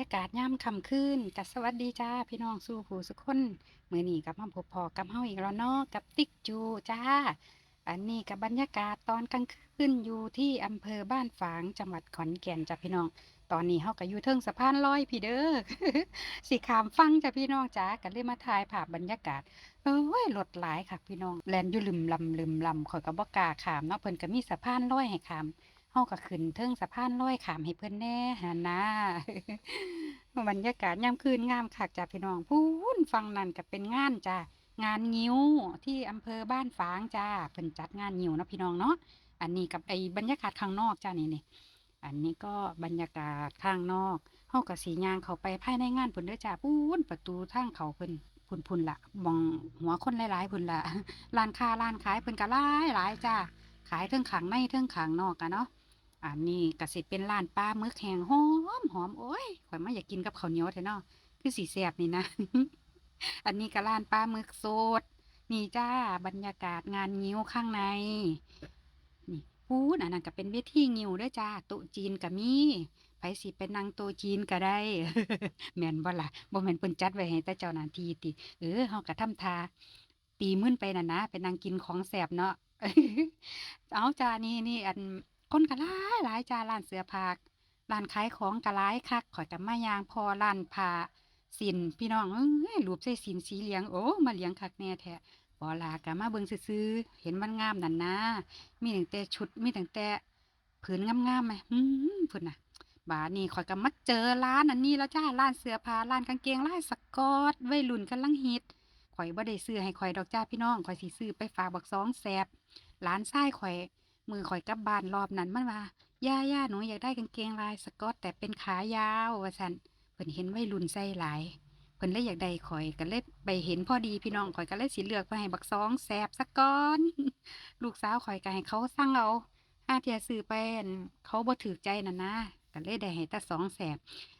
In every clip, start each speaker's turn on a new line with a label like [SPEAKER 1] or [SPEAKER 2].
[SPEAKER 1] ยากาศยามค่ำคืนกัสวัสดีจ้าพี่น้องสู่ผู้สุกคนมื้อนี้กับมาพบพอกับเฮาอีกแล้วเนาะกับติ๊กจูจ้า อันนี้กับบรรยากาศตอนกลางคืนอยู่ที่อำเภอบ้านฝางจังหวัดขอนแก่นจ้ะพี่น้อง ตอนนี้เฮาก็อยู่เทิงสะพานลอยพี่เด้อสิขามฟังจ้ะพี่น้องจ้าก็เลยมาถ่ายภาพบรรยากาศเอ้ยรถหลายค่ะพี่น้องแลนอยู่ลึมลำลึมลำข่อยก็บ่กาขามเนาะเพิ่นก็มีสะพานลอยให้ขามาก็ขึ้นเทิงสะพานลอยขามให้เพิ่อนแน่หันนะบรรยากาศยามคืนงามคักจ้ะพี่น้องพูนฟังนั่นก็เป็นงานจ้ะงานงิ้วที่อำเภอบ้านฝางจ้าเพิ่นจัดงานงิ้วนะพี่น้องเนาะอันนี้กับไอ้บรรยากาศข้างนอกจ้านี่นี่อันนี้ก็บรรยากาศข้างนอกเฮาก็สิย่างเขาไปภายในงานพุ่นเด้อจ้าพูนประตูทางเขาเพิ่นพุ่นพุ่นละมองหัวคนหลายๆพุ่นละร้านค้าร้านขายเพิ่นก็หลายหลายจ้าขายเทิงข้างในเทิงข้างนอกกันเนาะ อันนี้ก็สิเป็นร้านปลาหมึกแห้งหอมหอมโอ้ยข่อยมาอยากกินกับข้าวเหนียวแท้เนาะคือสีแซ่บนี่นะ อันนี้ก็ร้านปลาหมึกสดนี่จ้าบรรยากาศงานงิ้วข้างใน นี่พูดอันนั้นก็เป็นเวทีงิ้วด้วยจ้าโต๊ะจีนก็มีไผสิเป็นนางโตจีนก็ได้แม่นบ่ล่ะบ่แม่นเพิ่นจัดไว้ให้แต่เจ้าหน้าที่ติเออเฮาก็ทำทาตีมึนไปน่ะนะเป็นนางกินของแซ่บเนาะเอาจ้านี่นี่อัน คนก็หลายหลายจ้าร้านเสื้อผ้าร้านขายของก็หลายคักข่อยก็มายางพอร้านผ้าสินพี่น้องเอ้ยรูปใส่สินสีเหลืองโอ้มาเหลืองคักแน่แท้บ่ล่ะก็มาเบิ่งซื่อเห็นมันงามนั่นนะมีตั้งแต่ชุดมีตั้งแต่ผืนงามๆไหมอืมพุ่นน่ะบานี้ข่อยก็มาเจอร้านอันนี้แล้วจ้าร้านเสื้อผ้าร้านกางเกงลายสกอตวัยรุ่นกำลังฮิตข่อยบ่ได้ซื้อให้ข่อยดอกจ้าพี่น้องข่อยสิซื้อไปฝากบักสองแสบหลานชายข่อย มือข่อยกลับบ้านรอบนั้นมันว่าย่าย่าหนูอยากได้กางเกงลายสกอต แต่เป็นขายาวว่าซั่นเพิ่นเห็นวัยรุ่นใส่หลายเพิ่นเลยอยากได้ข่อยก็เลยไปเห็นพอดีพี่น้องข่อยก็เลยสิเลือกไปให้บักสองแสบสักก่อน ลูกสาวข่อยก็ให้เขาสั่งเอาห้าเทียซื้อไปเขาบ่ถูกใจน่ะนะก็เลยได้ให้แต่สองแสบ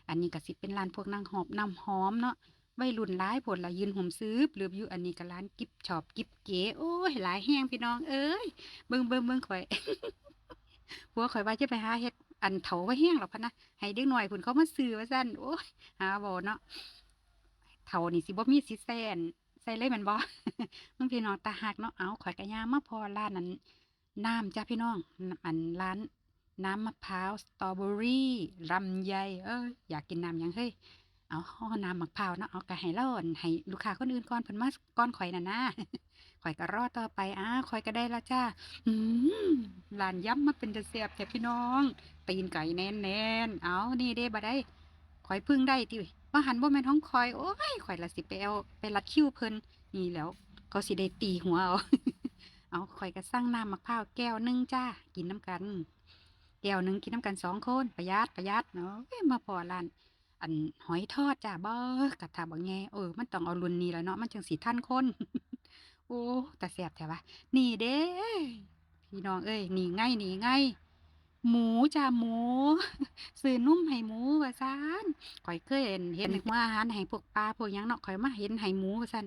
[SPEAKER 1] อันนี้ก็สิเป็นร้านพวกนางหอบน้ำหอมเนาะ วัยรุ่นหลายผลละยืนห่มซื้อหรืออยู่อันนี้ก็ร้านกิบชอบกิบเก๋โอ้ยหลายแห้งพี่น้องเอ้ยเบิ่งเบิ่งเบิ่งข่อยผัวข่อยว่าจะไปหาเฮ็ดอันเถาไว้แห้งหรอกพะนะให้เด็กหน้อยพุ่นเขามาซื้อว่าซั่นโอ้ยหาบ่เนาะเถานี่สิบ่มีสิใส่อันใส่เลยม่นบ่มันพี่น้องตาหักเนาะเอาข่อยก็ย่ามาพอร้านนั้นน้ำจ้าพี่น้องอันร้านน้ำมะพร้าวสตรอเบอรี่ลำไยเอ้ยอยากกินน้ำยังเฮ้ย เอาห่อน้ำหมะพร้าเนาะเอาก็ให้ล่อนให้ลูกค้าคนอื่นก่อนเพิ่นมาก่อนข่อยน่ะนะข่อยก็รอต่อไปอ้าข่อยก็ได้แล้วจ้าอืมร้านย้ำมาเป็นตาแซ่บแท้พี่น้องตีนไก่แน่นๆเอานี่เด้บ่ได้ข่อยพึ่งได้ติว่าหันบ่แม่นของข่อยโอ้ยข่อยละสิไปเอาไปรัดคิ้วเพิ่นนี่แล้วเขาสิได้ตีหัวเอาเอาข่อยก็สั่งน้ำมะพร้าวแก้วนึงจ้ากินน้ำกัน แก้วนึงกินน้ำกันสองคนประหยัดประหยัดเนาะมาพอร้าน อันหอยทอดจ้าบ่กะทาบ่แง่เออมันต้องเอารุ่นนี้แล้วเนาะมันจังสิทันคนโอ้แตาแซ่บแท้วะนี่เด้พี่น้องเอ้ยนี่ไงนี่ไงหมูจ้าหมูซื้อนุ่มให้หมูว่าซันข่อยเคยเห็นเห็นว่าอาหารให้พวกปลาพวกยังเนาะข่อยมาเห็นให้หมูว่าซัน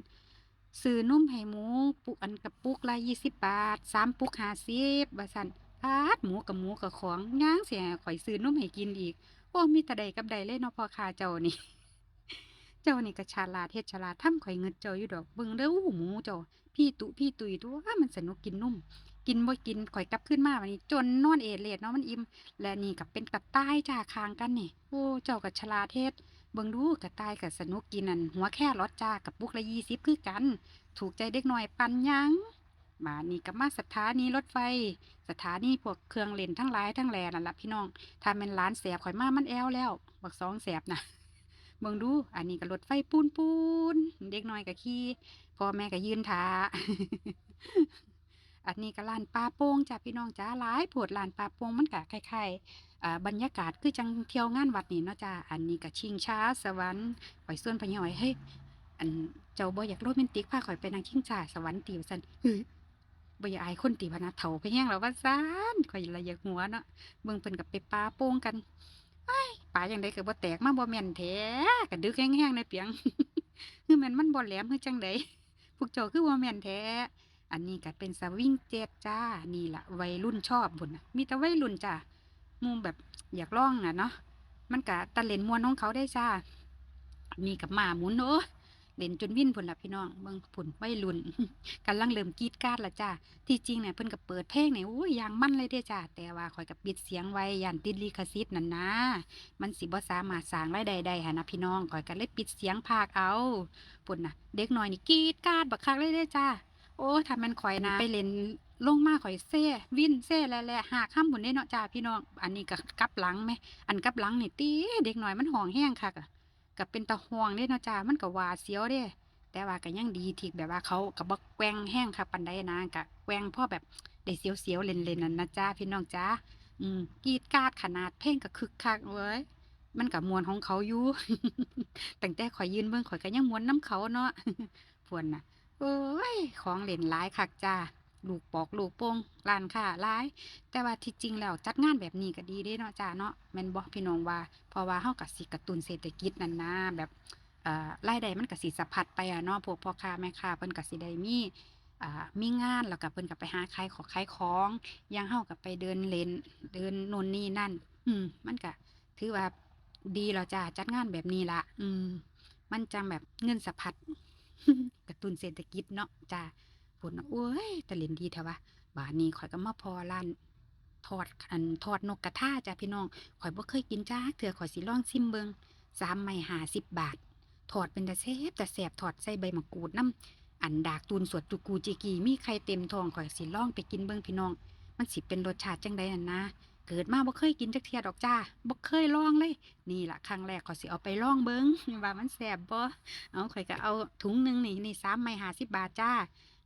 [SPEAKER 1] ซื้อนุ่มให้หมูปุกอันกระปุกละ20บบาท3ปุก50ว่าซันปาดหมูกับหมูกับของย่างเสิให้ข่อยซื้อนุ่มให้กินอีก โอ้มีแต่ใดกับใดเลยเนาะพ่อคาเจ้านี่ เจ้านี่ก็ฉลาดเฮ็ดฉลาดทำข่อยเงินเจ้าอยู่ดอกเบิ่งเด้อหมูเจ้าพี่ตุพี่ตุยตัวมันสนุกกินนุ่ม กินบ่กินข่อยกลับขึ้นมาวันนี้ จนนอนเอดเลดเนาะมันอิ่มและนี่ก็เป็นกระต่ายจ้าคางกันนี่โอ้เจ้าก็ฉลาดเฮ็ดเบิ่งดูกระต่ายก็สนุกกินนั่นหัวแค่รสจ้ากับปุกละ20คือกัน ถูกใจเด็กหน้อยปันยัง มานี่ก็มาสถานีรถไฟ สถานีพวกเครื่องเล่นทั้งหลายทั้งแหล่นั่นละพี่น้องถ้าแม่นร้านแสบข่อยมามันแอวแล้ว บักสองแสบนะเบิ่งดู อันนี้ก็รถไฟปูนปูนเด็กน้อยก็ขี่พ่อแม่ก็ยืนท่าอันนี้ก็ลานปลาโป่งจ้ะพี่น้องจ้าหลายโพดลานปลาโป่งมันก็คล้ายๆอ่บรรยากาศคือจังเที่ยวงานวัดนี่เนาะจ้าอันนี้ก็ชิงช้าสวรรค์ข่อยส่วนพะย่อยเฮ้ยอันเจ้าบ่อยากโรแมนติกพาข่อยไปนั่งชิงช้าสวรรค์ติวซั่นเฮ้ย บ่อยากอายคนติพะนะเฒ่าไปแฮงแล้วว่าซั่นข่อยละอยากหัวเนาะเบิ่งเพิ่นก็ไปปลาโป่งกันไอ้ปลาจังไดก็บ่แตกมาบ่แม่นแท้ก็ดึกแฮงๆในเปียงคือแม่นมันบ่แหลมคือจังไดพวกเจ้าคือบ่แม่นแท้อันนี้ก็เป็นสวิงเจ็ตจ้า นี่ละวัยรุ่นชอบบุญนะมีแต่วัยรุ่นจ้าหมูแบบอยากลองนะเนาะ มันก็ตะเล่นมวนของเขาได้จ้า มีกับหมาหมุนโอ้ เล่นจนวิ่นพุ่นล่ะพี่น้องเบิ่งพุ่นวัยรุ่นกำลังเริ่มกีดกาดละจ้าที่จริงเนี่ยเพิ่นก็เปิดเพลงเนี่ยโอ้ยยางมันเลยเด้จ้าแต่ว่าข่อยก็ปิดเสียงไว้ย่านติดลิขสิทธิ์นั่นนะมันสิบ่สามารถสร้างรายได้ได้หันะพี่น้องข่อยก็เลยปิดเสียงพากเอาพุ่นน่ะ เด็กน้อยนี่กีดกาดบักคักเลยเด้จ้าโอ้ถ้ามันข่อยนะไปเล่นลงมาข่อยเซ่วินเซ่แล้วแหละหากข้ามพุ่นได้เนาะจ้าพี่น้อง อันนี้ก็กลับหลังแม่อันกับหลังนี่ติเด็กน้อยมันห้องแห้งคักอะ ก็เป็นตาห่วงเด้เนาะจ้ามันก็หวาดเสียวเด้ แต่ว่าก็ยังดีที่แบบว่าเขาก็บ่แกว่งแห้งคักปานใดนะก็แกว่งพ่อแบบได้เสียวๆเล่นๆนั่นนะจ้าพี่น้องจ้าอืมกีดกาดขนาดเพลงก็คึกคักเว้ยมันก็มวนของเขาอยู่ตั้งแต่ข่อยยืนเบิ่งข่อยก็ยังมวนนำเขาเนาะพวนน่ะโอ้ยของเล่นหลายคักจ้า ลูกปอกลูกโป่งร้านค้าหลาย แต่ว่าที่จริงแล้วจัดงานแบบนี้ก็ดีเด้เนาะจ้าเนาะแม่นบ่พี่น้องว่าเพราะว่าเฮาก็สิกระตุ้นเศรษฐกิจนั่นนะแบบเอ่อรายได้มันก็สิสะพัดไปอะเนาะพวกพ่อค้าแม่ค้าเพิ่นก็สิได้มีอ่ามีงานแล้วก็เพิ่นก็ไปหาขายของขายของย่างเฮาก็ไปเดินเล่นเดินโน่นนี่นั่น อืมมันก็ถือว่าดีแล้วจ้าจัดงานแบบนี้ละ อืม มันจังแบบเงินสะพัดกระตุ้นเศรษฐกิจเนาะจ้า พุ่นน่ะโอ้ยแต่เล่นดีแท้วะบาดนี้ข่อยก็มาพอร้านทอดอันทอดนกกระทาจ้าพี่น้องข่อยบ่เคยกินจ้าเถื่อข่อยสิลองซิมเบิงสามไม้ห้าสิบบาททอดเป็นตะแซ่บตะแซ่บทอดใส่ใบมะกรูดน้ำอันดากตูนสวดจุกูจิกีมีไข่เต็มท้องข่อยสิลองไปกินเบิงพี่น้อง มันสิเป็นรสชาติจังใดนั่นนะ เกิดมาบ่เคยกินจักเทียดอกจ้าบ่เคยลองเลย นี่ล่ะครั้งแรกข่อยสิเอาไปลองเบิงว่ามันแซ่บบ่เอาข่อยก็เอาถุงหนึงนี่นี่สามไม้ห้าสิบบาทจ้า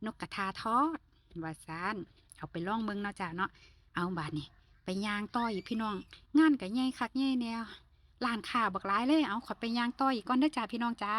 [SPEAKER 1] นกกระทาทอดว่าซานเอาไปล่องเมืองเนาะจ้าเนาะเอาบาดนี่ไปยางต่อยพี่น้อง งานก็ใหญ่คักใหญ่แนวลานข่าบักร้ายเลยเอาขอไปยางต่อยกก่อนเด้อจ้าพี่น้องจ้า